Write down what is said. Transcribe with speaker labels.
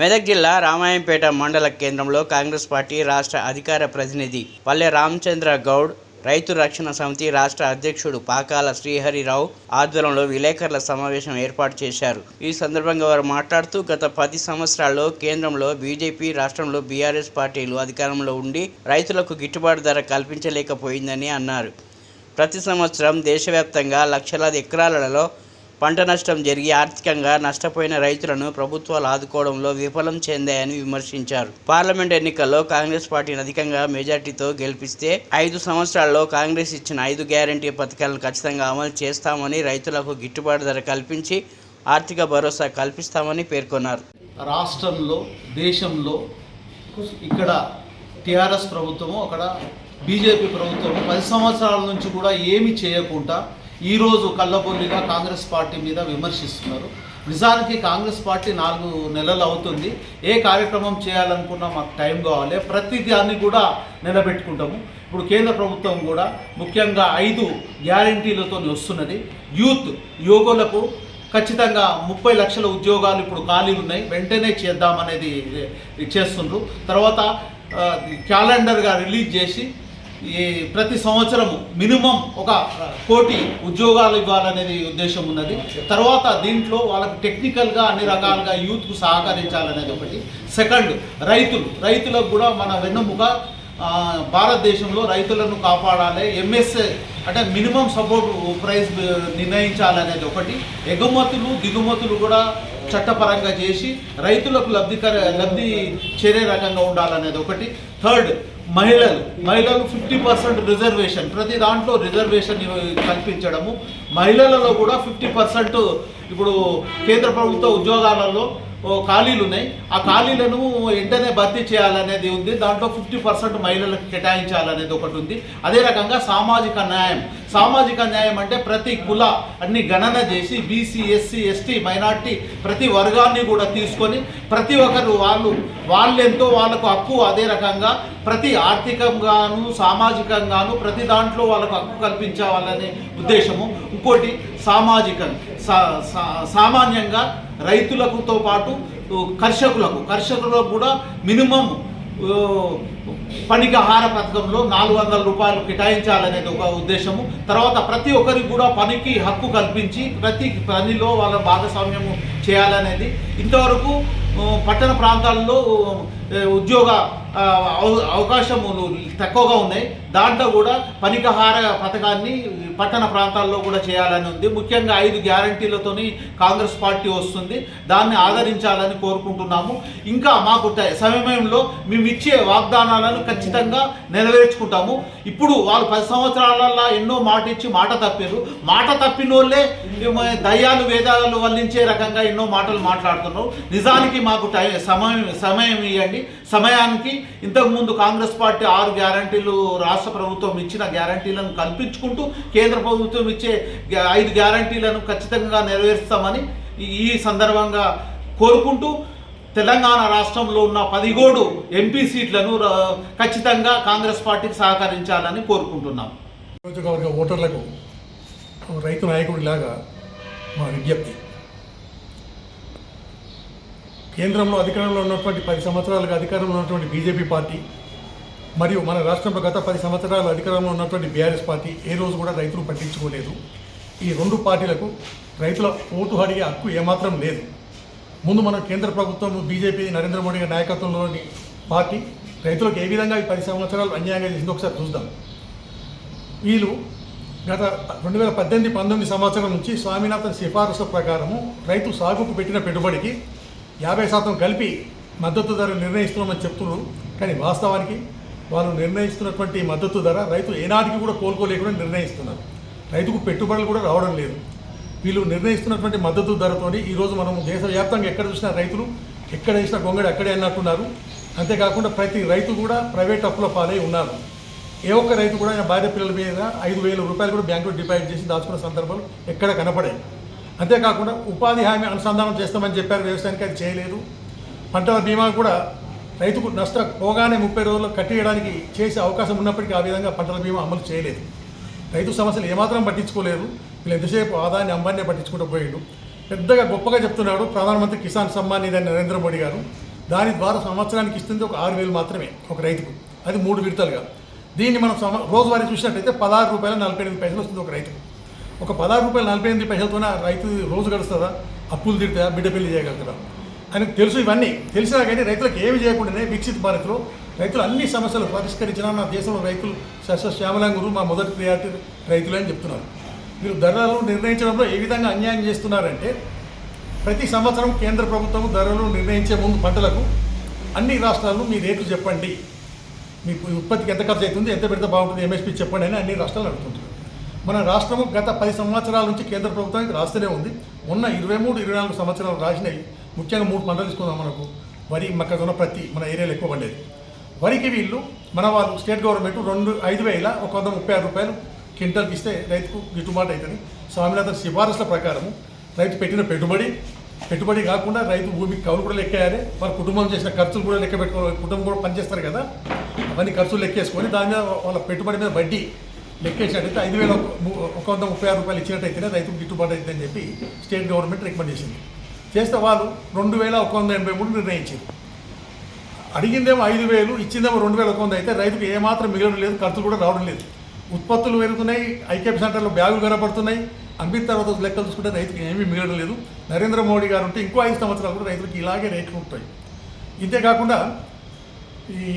Speaker 1: మెదక్ జిల్లా రామాయంపేట మండల కేంద్రంలో కాంగ్రెస్ పార్టీ రాష్ట్ర అధికార ప్రతినిధి పల్లె రామచంద్ర గౌడ్ రైతు రక్షణ సమితి రాష్ట్ర అధ్యక్షుడు పాకాల శ్రీహరిరావు ఆధ్వర్యంలో విలేకరుల సమావేశం ఏర్పాటు చేశారు. ఈ సందర్భంగా వారు మాట్లాడుతూ గత పది సంవత్సరాల్లో కేంద్రంలో బీజేపీ రాష్ట్రంలో బీఆర్ఎస్ పార్టీలు అధికారంలో ఉండి రైతులకు గిట్టుబాటు ధర కల్పించలేకపోయిందని అన్నారు. ప్రతి సంవత్సరం దేశవ్యాప్తంగా లక్షలాది ఎకరాలలో పంట నష్టం జరిగి ఆర్థికంగా నష్టపోయిన రైతులను ప్రభుత్వాలు ఆదుకోవడంలో విఫలం చెందాయని విమర్శించారు. పార్లమెంట్ ఎన్నికల్లో కాంగ్రెస్ పార్టీని అధికంగా మెజార్టీతో గెలిపిస్తే ఐదు సంవత్సరాల్లో కాంగ్రెస్ ఇచ్చిన ఐదు గ్యారంటీ పథకాలను ఖచ్చితంగా అమలు చేస్తామని రైతులకు గిట్టుబాటు ధర కల్పించి ఆర్థిక భరోసా కల్పిస్తామని పేర్కొన్నారు.
Speaker 2: రాష్ట్రంలో దేశంలో ఇక్కడ టీఆర్ఎస్ ప్రభుత్వము అక్కడ బీజేపీ ప్రభుత్వము పది సంవత్సరాల నుంచి కూడా ఏమి చేయకుండా ఈరోజు కళ్ళబొల్లిగా కాంగ్రెస్ పార్టీ మీద విమర్శిస్తున్నారు. నిజానికి కాంగ్రెస్ పార్టీ నాలుగు నెలలు అవుతుంది. ఏ కార్యక్రమం చేయాలనుకున్నా మాకు టైం కావాలి. ప్రతి దాన్ని కూడా నిలబెట్టుకుంటాము. ఇప్పుడు కేంద్ర ప్రభుత్వం కూడా ముఖ్యంగా ఐదు గ్యారంటీలతో వస్తున్నది. యూత్ యువకులకు ఖచ్చితంగా ముప్పై లక్షల ఉద్యోగాలు ఇప్పుడు ఖాళీలు ఉన్నాయి. వెంటనే చేద్దామనేది చేస్తుండ్రు. తర్వాత క్యాలెండర్గా రిలీజ్ చేసి ఈ ప్రతి సంవత్సరము మినిమం ఒక కోటి ఉద్యోగాలు ఇవ్వాలనేది ఉద్దేశం ఉన్నది. తర్వాత దీంట్లో వాళ్ళకి టెక్నికల్గా అన్ని రకాలుగా యూత్కు సహకరించాలనేది ఒకటి. సెకండ్ రైతులు. రైతులకు కూడా మన వెన్నుముక భారతదేశంలో రైతులను కాపాడాలి. ఎంఎస్ఏ అంటే మినిమం సపోర్ట్ ప్రైస్ నిర్ణయించాలనేది ఒకటి. ఎగుమతులు దిగుమతులు కూడా చట్టపరంగా చేసి రైతులకు లబ్ధికర లబ్ధి చేరే రకంగా ఉండాలనేది ఒకటి. థర్డ్ మహిళలు. మహిళలు ఫిఫ్టీ పర్సెంట్ రిజర్వేషన్. ప్రతి దాంట్లో రిజర్వేషన్ కల్పించడము. మహిళలలో కూడా ఫిఫ్టీ పర్సెంట్ ఇప్పుడు కేంద్ర ప్రభుత్వ ఉద్యోగాలలో ఖాళీలు ఉన్నాయి. ఆ ఖాళీలను వెంటనే భర్తీ చేయాలనేది ఉంది. దాంట్లో ఫిఫ్టీ పర్సెంట్ మహిళలకు కేటాయించాలనేది ఒకటి ఉంది. అదే రకంగా సామాజిక న్యాయం. సామాజిక న్యాయం అంటే ప్రతి కుల అన్ని గణన చేసి బీసీ ఎస్సీ ఎస్టీ మైనార్టీ ప్రతి వర్గాన్ని కూడా తీసుకొని ప్రతి ఒక్కరు వాళ్ళు వాళ్ళెంతో వాళ్ళకు హక్కు అదే రకంగా ప్రతి ఆర్థికంగాను సామాజికంగాను ప్రతి దాంట్లో వాళ్ళకు హక్కు కల్పించాలనే ఉద్దేశము. ఇంకోటి సామాజిక. సా- సా- సామాన్యంగా రైతులకుతో పాటు కర్షకులకు. కర్షకులకు కూడా మినిమం పనికి ఆహార పథకంలో నాలుగు వందల రూపాయలు కేటాయించాలనేది ఒక ఉద్దేశము. తర్వాత ప్రతి ఒక్కరికి కూడా పనికి హక్కు కల్పించి ప్రతి పనిలో వాళ్ళ భాగస్వామ్యము చేయాలనేది. ఇంతవరకు పట్టణ ప్రాంతాల్లో ఉద్యోగ అవకాశము అవ- తక్కువగా ఉన్నాయి. దాంట్లో కూడా పనికహార పథకాన్ని పట్టణ ప్రాంతాల్లో కూడా చేయాలని ఉంది. ముఖ్యంగా ఐదు గ్యారంటీలతోని కాంగ్రెస్ పార్టీ వస్తుంది. దాన్ని ఆదరించాలని కోరుకుంటున్నాము. ఇంకా మాకు సమయంలో మేము ఇచ్చే వాగ్దానాలను ఖచ్చితంగా నెరవేర్చుకుంటాము. ఇప్పుడు వాళ్ళు పది సంవత్సరాలలో ఎన్నో మాట ఇచ్చి మాట తప్పారు. మాట తప్పిన వాళ్ళే దయ్యాలు వేదాలు వల్లించే రకంగా ఎన్నో మాటలు మాట్లాడుతున్నారు. నిజానికి మాకు టైం సమయం సమయం ఇవ్వండి సమయానికి ఇంతకుముందు కాంగ్రెస్ పార్టీ ఆరు గ్యారంటీలు రాష్ట్ర ప్రభుత్వం ఇచ్చిన గ్యారంటీలను కల్పించుకుంటూ కేంద్ర ప్రభుత్వం ఇచ్చే గ్యా- ఐదు గ్యారంటీలను ఖచ్చితంగా నెరవేరుస్తామని ఈ- సందర్భంగా కోరుకుంటూ తెలంగాణ రాష్ట్రంలో ఉన్న పదిగోడు ఎంపీ సీట్లను ఖచ్చితంగా కాంగ్రెస్ పార్టీకి సహకరించాలని కోరుకుంటున్నాం.
Speaker 3: నియోజకవర్గ ఓటర్లకు రైతు నాయకుడిలాగా మా విజ్ఞప్తి. కేంద్రంలో అధికారంలో ఉన్నటువంటి పది సంవత్సరాలుగా అధికారంలో ఉన్నటువంటి బీజేపీ పార్టీ మరియు మన రాష్ట్రంలో గత పది సంవత్సరాలు అధికారంలో ఉన్నటువంటి బీఆర్ఎస్ పార్టీ ఏ రోజు కూడా రైతులు పట్టించుకోలేదు. ఈ రెండు పార్టీలకు రైతుల ఓటు అడిగే హక్కు ఏమాత్రం లేదు. ముందు మనం కేంద్ర ప్రభుత్వం బీజేపీ నరేంద్ర మోడీ నాయకత్వంలోని పార్టీ రైతులకు ఏ విధంగా ఈ పది సంవత్సరాలు అన్యాయంగా చేసిందో ఒకసారి చూద్దాం. వీళ్ళు గత రెండు వేల పద్దెనిమిది పంతొమ్మిది సంవత్సరం నుంచి స్వామినాథన్ సిఫారసు ప్రకారము రైతు సాగుకు పెట్టిన పెట్టుబడికి యాభై శాతం కలిపి మద్దతు ధర నిర్ణయిస్తున్నామని చెప్తున్నారు కానీ వాస్తవానికి వాళ్ళు నిర్ణయిస్తున్నటువంటి మద్దతు ధర రైతు ఏనాటికి కూడా కోలుకోలేకుండా నిర్ణయిస్తున్నారు. రైతుకు పెట్టుబడులు కూడా రావడం లేదు. వీళ్ళు నిర్ణయిస్తున్నటువంటి మద్దతు ధరతోని ఈరోజు మనం దేశవ్యాప్తంగా ఎక్కడ చూసినా రైతులు ఎక్కడ వేసినా గొంగడి అక్కడే అన్నట్టున్నారు. అంతేకాకుండా ప్రతి రైతు కూడా ప్రైవేట్ అప్పుల పాలై ఉన్నారు. ఏ ఒక్క రైతు కూడా ఆయన భార్య పిల్లల మీద ఐదు వేల రూపాయలు కూడా బ్యాంకులో డిపాజిట్ చేసి దాచుకున్న సందర్భాలు ఎక్కడ కనపడాయి అంతేకాకుండా ఉపాధి హామీ అనుసంధానం చేస్తామని చెప్పారు వ్యవసాయానికి అది చేయలేదు. పంటల బీమా కూడా రైతుకు నష్ట పోగానే ముప్పై రోజుల్లో కట్టేయడానికి చేసే అవకాశం ఉన్నప్పటికీ ఆ విధంగా పంటల బీమా అమలు చేయలేదు. రైతు సమస్యలు ఏమాత్రం పట్టించుకోలేదు. వీళ్ళు ఎంతసేపు ఆదాయాన్ని అంబాన్నే పట్టించుకుంటూ పోయిండు. పెద్దగా గొప్పగా చెప్తున్నాడు ప్రధానమంత్రి కిసాన్ సమ్మాన్ నిధి అని నరేంద్ర మోడీ గారు. దాని ద్వారా సంవత్సరానికి ఇస్తుంది ఒక ఆరు వేలు మాత్రమే ఒక రైతుకు. అది మూడు విడతలుగా. దీన్ని మనం సమ రోజువారీ చూసినట్టయితే పదహారు రూపాయల నలభై ఎనిమిది పైసలు వస్తుంది ఒక రైతుకు. ఒక పదహారు రూపాయలు నలభై ఎనిమిది పైసలతోనే రైతు రోజు గడుస్తుందా? అప్పులు తిడతా బిడ్డ పెళ్ళి చేయగలుగుతారా ఆయనకు తెలుసు ఇవన్నీ. తెలిసినా కానీ రైతులకు ఏమి చేయకుండానే వికసిత భారత్లో రైతులు అన్ని సమస్యలు పరిష్కరించినా నా దేశంలో రైతులు సస్యశ్యామలంగురు మా మొదటి ప్రియారిటీ రైతులు అని చెప్తున్నారు. మీరు ధరలు నిర్ణయించడంలో ఏ విధంగా అన్యాయం చేస్తున్నారంటే ప్రతి సంవత్సరం కేంద్ర ప్రభుత్వం ధరలు నిర్ణయించే ముందు పంటలకు అన్ని రాష్ట్రాలు మీ రేట్లు చెప్పండి. మీ ఉత్పత్తికి ఎంత ఖర్చు అవుతుంది ఎంత పెడితే బాగుంటుంది ఎంఎస్పీ చెప్పండి అని అన్ని రాష్ట్రాలు అడుగుతుంటారు మన రాష్ట్రము గత పది సంవత్సరాల నుంచి కేంద్ర ప్రభుత్వానికి రాస్తూనే ఉంది. ఉన్న ఇరవై మూడు ఇరవై నాలుగు సంవత్సరాలు రాసినవి. ముఖ్యంగా మూడు పంటలు తీసుకుందాం మనకు. వరి మొక్కజొన్న ప్రతి మన ఏరియాలో ఎక్కువ పండేది. వరికి వీళ్ళు మన వాళ్ళు స్టేట్ గవర్నమెంట్ రెండు ఐదు వేల ఒక వంద ముప్పై ఆరు రూపాయలు క్వింటల్కి ఇస్తే రైతుకు గిట్టుబాటు అవుతుంది స్వామినాథన్ సిఫారసుల ప్రకారము రైతు పెట్టిన పెట్టుబడి పెట్టుబడి కాకుండా రైతు భూమికి కవులు కూడా లెక్కేయాలి. వాళ్ళ కుటుంబం చేసిన ఖర్చులు కూడా లెక్క పెట్టుకోవాలి. కుటుంబం కూడా పనిచేస్తారు కదా. అవన్నీ ఖర్చులు లెక్కేసుకొని దాని మీద వాళ్ళ పెట్టుబడి మీద వడ్డీ లెక్కేసినట్టయితే ఐదు వేల ఒక వంద ముప్పై ఆరు రూపాయలు ఇచ్చినట్టయితేనే రైతుకు గిట్టుబాటు అవుతుందని చెప్పి స్టేట్ గవర్నమెంట్ రికమెండ్ చేసింది. చేస్తే వాళ్ళు రెండు వేల ఒక వంద ఎనభై మూడు నిర్ణయించారు. అడిగిందేమో ఐదు వేలు ఇచ్చిందేమో రెండు వేల ఒక వంద అయితే రైతుకు ఏమాత్రం మిగలడం లేదు ఖర్చులు కూడా రావడం లేదు. ఉత్పత్తులు పెరుగుతున్నాయి ఐకేపీ సెంటర్లో బ్యాగులు కనపడుతున్నాయి అంబిత్ తర్వాత లెక్కలు చూసుకుంటే రైతుకు ఏమీ మిగలడం లేదు. నరేంద్ర మోడీ గారు ఉంటే ఇంకో ఐదు సంవత్సరాలు కూడా రైతులకు ఇలాగే రేట్లు ఉంటాయి. ఇంతేకాకుండా ఈ